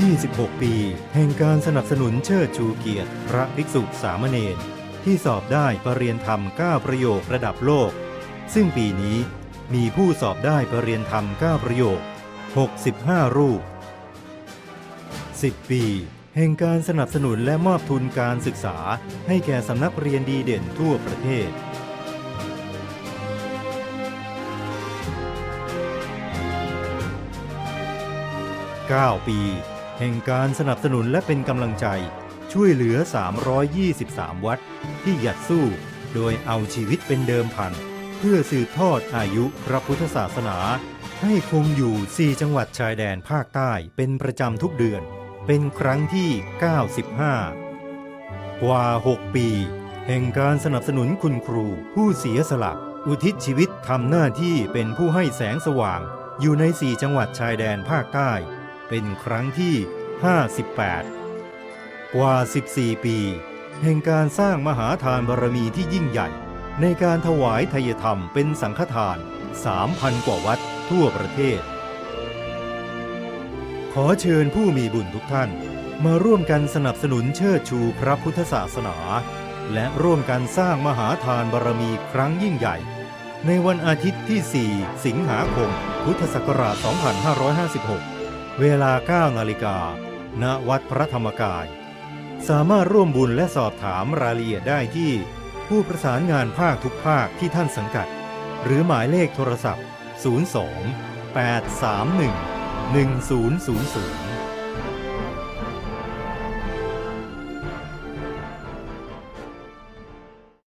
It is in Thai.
26 ปี แห่งการสนับสนุนเชิดชูเกียรติ พระภิกษุสามเณรที่สอบได้ปรริญญาธรรม 9 ประโยคระดับโลก ซึ่งปีนี้มีผู้สอบได้ปรริญญาธรรม 9 ประโยค 65 รูป 10 ปี แห่งการสนับสนุนและมอบทุนการศึกษา ให้แก่สำนักเรียนดีเด่นทั่วประเทศ9 ปี แห่งการสนับสนุนและเป็นกำลังใจ ช่วยเหลือ 323 วัด ที่หยัดสู้ โดยเอาชีวิตเป็นเดิมพัน เพื่อสืบทอดอายุพระพุทธศาสนา ให้คงอยู่ 4 จังหวัดชายแดนภาคใต้เป็นประจำทุกเดือน เป็นครั้งที่ 95 กว่า 6 ปี แห่งการสนับสนุนคุณครูผู้เสียสละอุทิศชีวิตทำหน้าที่เป็นผู้ให้แสงสว่าง อยู่ใน4จังหวัดชายแดนภาคใต้ เป็นครั้งที่ 58 กว่า 14 ปี แห่งการสร้างมหาทานบารมีที่ยิ่งใหญ่ ในการถวายทยธรรมเป็นสังฆทาน 3,000 กว่าวัดทั่วประเทศ ขอเชิญผู้มีบุญทุกท่าน มาร่วมกันสนับสนุนเชิดชูพระพุทธศาสนา และร่วมกันสร้างมหาทานบารมีครั้งยิ่งใหญ่ในวันอาทิตย์ที่ 4 สิงหาคม พุทธศักราช 2556 เวลา 9 นาฬิกา ณ วัดพระธรรมกาย สามารถร่วมบุญและสอบถามรายละเอียดได้ที่ ผู้ประสานงานภาคทุกภาคที่ท่านสังกัด หรือหมายเลขโทรศัพท์ 02 831 1000